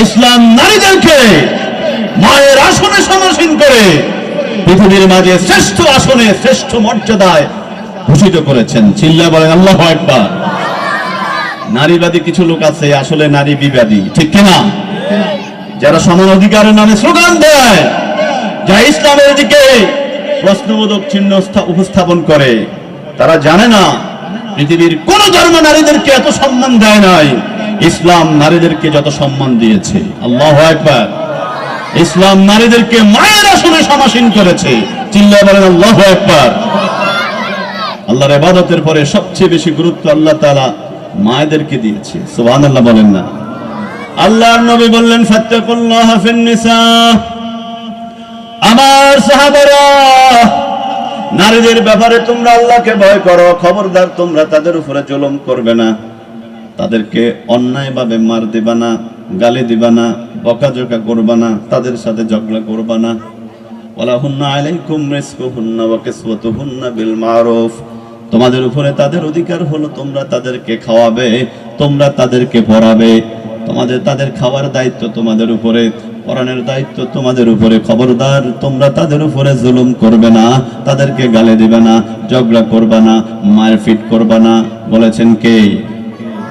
ইসলাম নারীদেরকে মায়ের আসনে সমাসীন করে পৃথিবীর মাঝে শ্রেষ্ঠ আসনে, শ্রেষ্ঠ মর্যাদায় ভূষিত করেছেন। চিল্লা বলেন, আল্লাহ একবার নারীবাদী কিছু লোক আছে, আসলে নারী বিবাদী, ঠিক কিনা যারা সমান অধিকারের নামে স্লোগান দেয়, যা ইসলামের দিকে প্রশ্নবোধক চিহ্ন উপস্থাপন করে, তারা জানে না পৃথিবীর কোন ধর্ম নারীদেরকে এত সম্মান দেয় নাই। ইসলাম নারীদেরকে যত সম্মান দিয়েছে, আল্লাহ একবার ইসলাম নারীদেরকে মায়ের আসনে সমাসীন করেছে। চিল্লা বলেন, আল্লাহ একবার আল্লাহর ইবাদতের পরে সবচেয়ে বেশি গুরুত্ব আল্লাহ তাআলা মায়েদেরকে দিয়েছে। সুবহানাল্লাহ বলেন না। আল্লাহর নবী বললেন, ফাত্তাকুল্লাহ ফিন নিসা। আমার সাহাবারা, নারীদের ব্যাপারে তোমরা আল্লাহকে ভয় করো, খবরদার তোমরা তাদের উপরে জুলুম করবে না। তাদেরকে অন্যায়ভাবে মার দিবা না, গালি দিবা না, বকাঝকা করবা না, তাদের সাথে ঝগড়া করবা না। ওয়ালাহুন্না আলাইকুম রিজকুহুন্না ওয়া কিসওয়াতুহুন্না বিল মারুফ। তোমাদের উপরে তাদের অধিকার হলো তোমরা তাদেরকে খাওয়াবে, তোমরা তাদেরকে পড়াবে। তোমাদের, তাদের খাওয়ার দায়িত্ব তোমাদের উপরে, পড়ানোর দায়িত্ব তোমাদের উপরে, খবরদার তোমরা তাদের উপরে জুলুম করবে না, তাদেরকে গালে দিবে না, ঝগড়া করবে না, মারপিট করবে না। বলেছেন কে?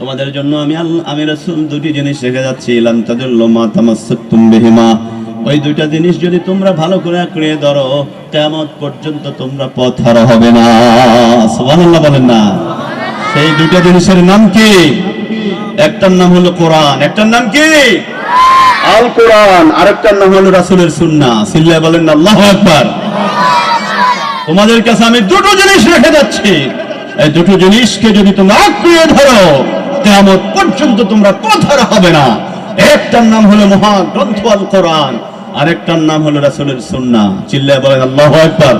তোমাদের জন্য আমি আমি রাসূল দুটি জিনিস রেখে যাচ্ছি। লান তাদুল্লু মা তামাসসাকতুম বিহিমা। ওই দুইটা জিনিস যদি তোমরা ভালো করে আঁকড়ে ধরো, কিয়ামত পর্যন্ত তোমরা পথ হারা হবে না। সুবহানাল্লাহ বলেন না। সেই দুইটা জিনিসের নাম কি? একটার নাম হলো কোরআন। একটার নাম কি? আল কোরআন আরেকটার নাম হলো রাসূলের সুন্নাহ। সিল্লাহ বলেন না, আল্লাহু আকবার। তোমাদের কাছে আমি দুটো জিনিস রেখে যাচ্ছি। এই দুটো জিনিসকে যদি তোমরা আঁকড়িয়ে ধরো কেমন পর্যন্ত তোমরা কথার হবে না। একটার নাম হলো মহান গ্রন্থ আল কোরআন আরেকটার নাম হলো রাসূলের সুন্নাহ। চিল্লায় বলেন আল্লাহু আকবার।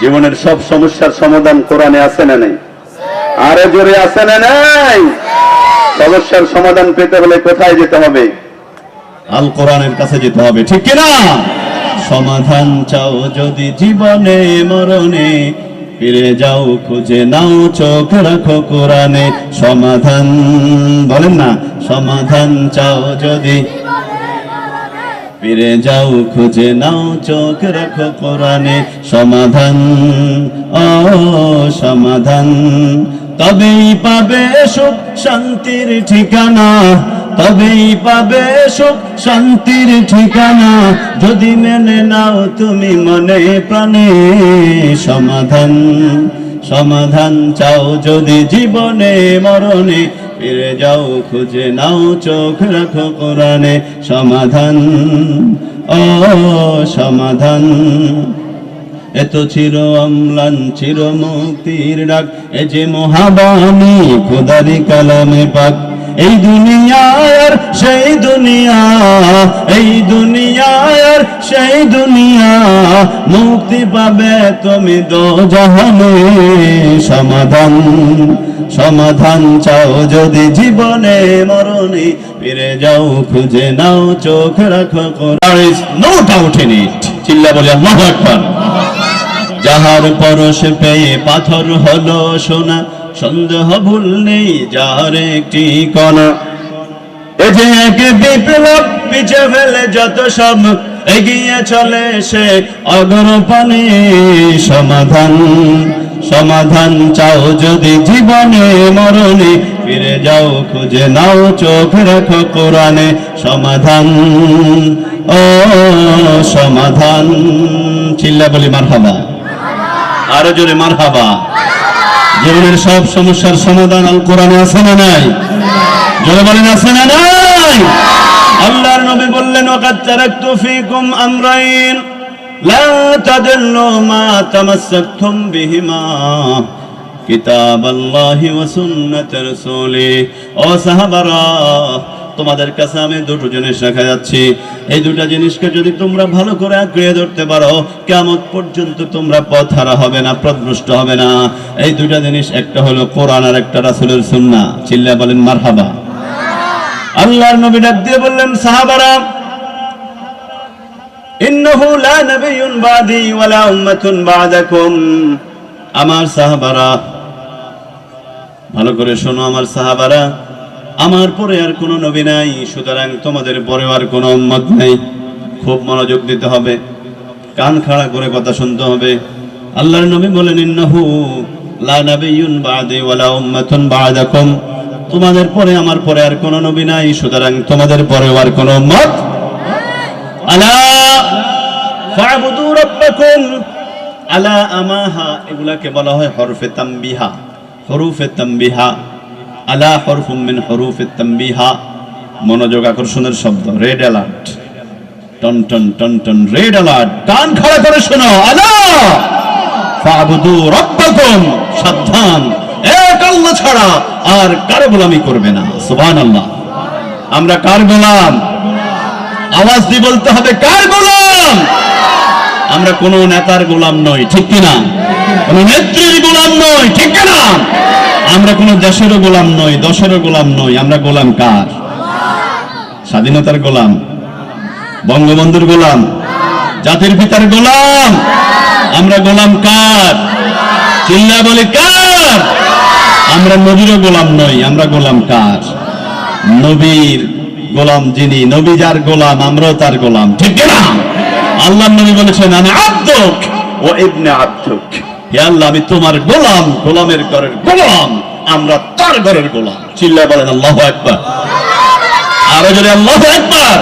জীবনের সব সমস্যার সমাধান কোরআনে আছে না নেই? আরে জোরে আছে না নাই? সমস্যার সমাধান পেতে হলে কোথায় যেতে হবে? আল কোরআনের কাছে যেতে হবে ঠিক কিনা? সমাধান চাও যদি জীবনে মরণে ফিরে যাও, খুঁজে নাও, চোখ রাখো কোরআনে। সমাধান, বলেন না, সমাধান চাও যদি। ফিরে যাও, খুঁজে নাও, চোখ রাখো কোরআনে। সমাধান, ও সমাধান। তবেই পাবে সুখ, শান্তির ঠিকানা। তবেই পাবে সুখ, শান্তির ঠিকানা। যদি মেনে নাও তুমি মনে প্রাণে সমাধান সমাধান চাও যদি জীবনে মরণে। ফিরে যাও, খুঁজে নাও, চোখ রাখো কোরআনে। সমাধান, ও সমাধান। এত চির অম্লান, চির মুক্তির ডাক। এ যে মহাবাণী, খোদারি কালামে পাক। এই দুনিয়ার সেই দুনিয়া, এই দুনিয়ার সেই দুনিয়া, মুক্তি পাবে তুমি দো জাহানে। সমাধান সমাধান চাও যদি জীবনে মরণে, ফিরে যাও, খুঁজে নাও, চোখ রাখো নো ডাউট ইন ইট চিল্লা বলে আল্লাহু আকবার। যাহার পরশ পেয়ে পাথর হলো সোনা সন্দেহ ভুল নেই, যার একটি কণা। এ যে এক বিপ্লব পিছে ফেলে যত সব এগিয়ে চলে, সে অগর পানে সমাধান। সমাধান চাও যদি জীবনে মরণে, ফিরে যাও, খুঁজে নাও, চোখ রাখো কোরআনে সমাধান। ও সমাধান। চিল্লা বলি মারহাবা। আরও জোরে মারহাবা। জীবনের সব সমস্যার সমাধান আল কোরআনে আছে না নাই? জোরে বলেন, আছে না নাই? আল্লাহর নবী বললেন, ওয়াকাদ তারাকতু ফীকুম আমরাইন, লা তাদুল্লু মা তামাসসাকতুম বিহিমা কিতাব আল্লাহি ওয়া সুন্নাত রাসূলি ও সাহাবারা তোমাদের কাছে আমি দুটো জিনিস রেখে যাচ্ছি। এই দুটো জিনিসকে যদি তোমরা ভালো করে আঁকড়িয়ে ধরতে পারো কেমন পর্যন্ত তোমরা পথ হারা হবে না পথভ্রষ্ট হবে না। এই দুটা জিনিস, একটা হলো কোরআন আর একটা রাসূলের সুন্নাহ। চিল্লা বলেন, মারহাবা। আল্লাহর নবী ডাক দিয়ে বললেন, সাহাবারা, ইন্নাহু লা নাবিয়্যুন বাদি ওয়ালা উম্মাতুন বা'দাকুম। আমার সাহাবারা, ভালো করে শোনো আমার সাহাবারা আমার পরে আর কোনো নবী নাই, সুতরাং তোমাদের পরে আর কোনো উম্মত নাই। খুব মনোযোগ দিতে হবে, কান খাড়া করে কথা শুনতে হবে। আল্লাহর নবী বলেন, ইন্নাহু লা নাবিয়্যুন বাদি ওয়ালা উম্মাতুন বা'দাকুম। তোমাদের পরে, আমার পরে আর কোনো নবী নাই, সুতরাং তোমাদের পরে আর কোনো উম্মত আলা। ফাবুদু রাব্বাকুম আলা আমাহা। এগুলাকে বলা হয় হরফে তাম্বিহা, হরুফে তাম্বিহা। আলা হরফুম মিন হরুফে তাম্বিহা মনোযোগ আকর্ষণের শব্দ, রেড অ্যালার্ট। টন টন টন টন, রেড অ্যালার্ট। কান খাড়া করে শোনো, আলা! ফাবুদু রাব্বাকুম, সাবধান। এক আল্লাহ ছাড়া আর কার গোলামি করবে না। সুবহানাল্লাহ। আমরা কার গোলাম? আওয়াজ দিয়ে বলতে হবে, কার গোলাম? আমরা কোন নেতার গোলাম নই, ঠিক কিনা? কোন নেত্রীর গোলাম নই, ঠিক কিনা? আমরা কোন দেশেরও গোলাম নই, দশেরও গোলাম নই, আমরা গোলাম কার? স্বাধীনতার গোলাম, বঙ্গবন্ধুর গোলাম, জাতির পিতার গোলাম, আমরা গোলাম কার? চিল্লা বলে কার? আমরা নবীরও গোলাম নই, আমরা গোলাম কার? নবীর গোলাম যিনি, নবী যার গোলাম, আমরাও তার গোলাম, ঠিক না আল্লাহ নবী বলেছেন, আমি আব্দুক ও ইবনে আব্দুক। আমি তোমার গোলাম, গোলামের ঘরের গোলাম, আমরা তার ঘরের গোলাম। চিল্লা বলেন, আল্লাহ একবার আরও যদি আল্লাহ একবার